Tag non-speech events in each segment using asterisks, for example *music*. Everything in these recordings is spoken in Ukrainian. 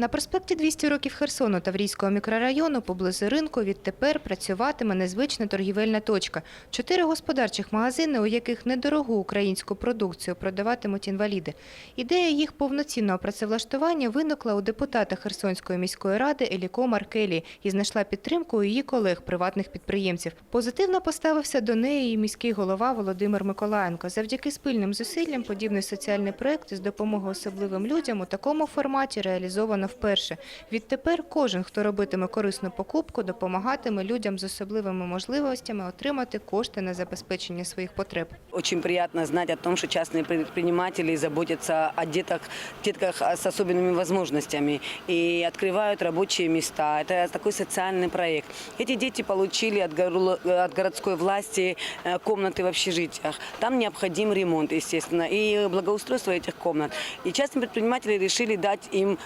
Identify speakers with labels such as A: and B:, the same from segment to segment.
A: На проспекті 200 років Херсону Таврійського мікрорайону поблизу ринку відтепер працюватиме незвична торгівельна точка. Чотири господарчих магазини, у яких недорогу українську продукцію продаватимуть інваліди. Ідея їх повноцінного працевлаштування виникла у депутата Херсонської міської ради Еліко Маркелі і знайшла підтримку у її колег, приватних підприємців. Позитивно поставився до неї міський голова Володимир Миколаєнко. Завдяки спільним зусиллям подібний соціальний проект з допомогою особливим людям у такому форматі реалізовано вперше. Відтепер кожен, хто робитиме корисну покупку, допомагатиме людям з особливими можливостями отримати кошти на забезпечення своїх потреб.
B: Очень приятно знать о том, что частные предприниматели заботятся о детях, детках с особенными возможностями и открывают рабочие места. Это такой социальный проект. Эти дети получили от, горло- от городской власти э, комнаты в общежитиях. Там необходим ремонт, естественно, и благоустройство этих комнат. И частные предприниматели решили дать им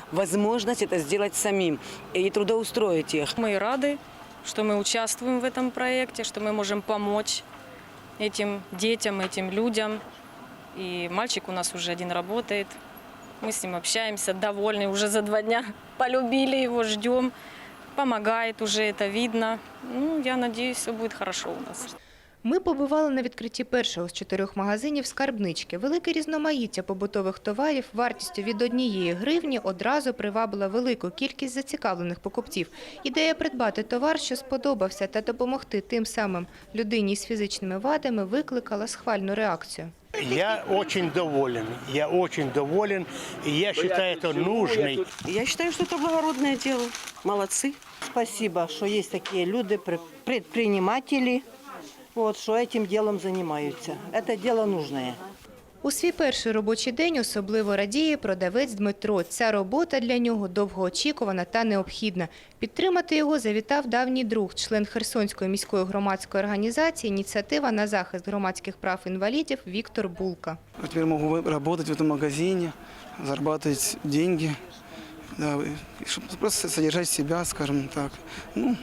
B: возможность это сделать самим и трудоустроить их.
C: Мы рады, что мы участвуем в этом проекте, что мы можем помочь этим детям, этим людям. И мальчик у нас уже один работает. Мы с ним общаемся, довольны. Уже за два дня *laughs* полюбили его, ждем. Помогает уже, это видно. Ну, я надеюсь, все будет хорошо у нас.
A: Ми побували на відкритті першого з чотирьох магазинів скарбнички. Велике різноманіття побутових товарів вартістю від однієї гривні одразу привабила велику кількість зацікавлених покупців. Ідея придбати товар, що сподобався, та допомогти тим самим людині з фізичними вадами викликала схвальну реакцію.
D: Я очень доволен. Я очень доволен. И я считаю это нужный
B: Я считаю, что это благородное дело. Молодцы.
E: Спасибо, что есть такие люди, пр- предприниматели, вот, что этим делом занимаются. Это дело нужное.
A: У свій перший робочий день особливо радіє продавець Дмитро. Ця робота для нього довгоочікувана та необхідна. Підтримати його завітав давній друг, член Херсонської міської громадської організації «Ініціатива на захист громадських прав інвалідів» Віктор Булка.
F: А Теперь могу вы- работать в этом магазине, зарабатывать деньги, да, и чтобы просто содержать себя, скажем так. Ну,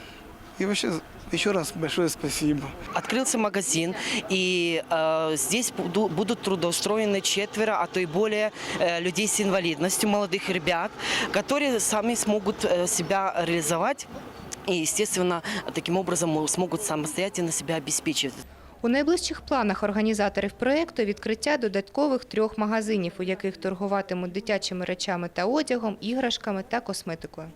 F: и вообще еще раз большое спасибо.
G: Открылся магазин, и э, здесь буду- будут трудоустроены четверо, а то и более э, людей с инвалидностью, молодых ребят, которые сами смогут э, себя реализовать и, естественно, таким образом мо- смогут самостоятельно себя обеспечивать.
A: У найближчих планах організаторів проєкту відкриття додаткових трьох магазинів, у яких торгуватимуть дитячими речами та одягом, іграшками та косметикою.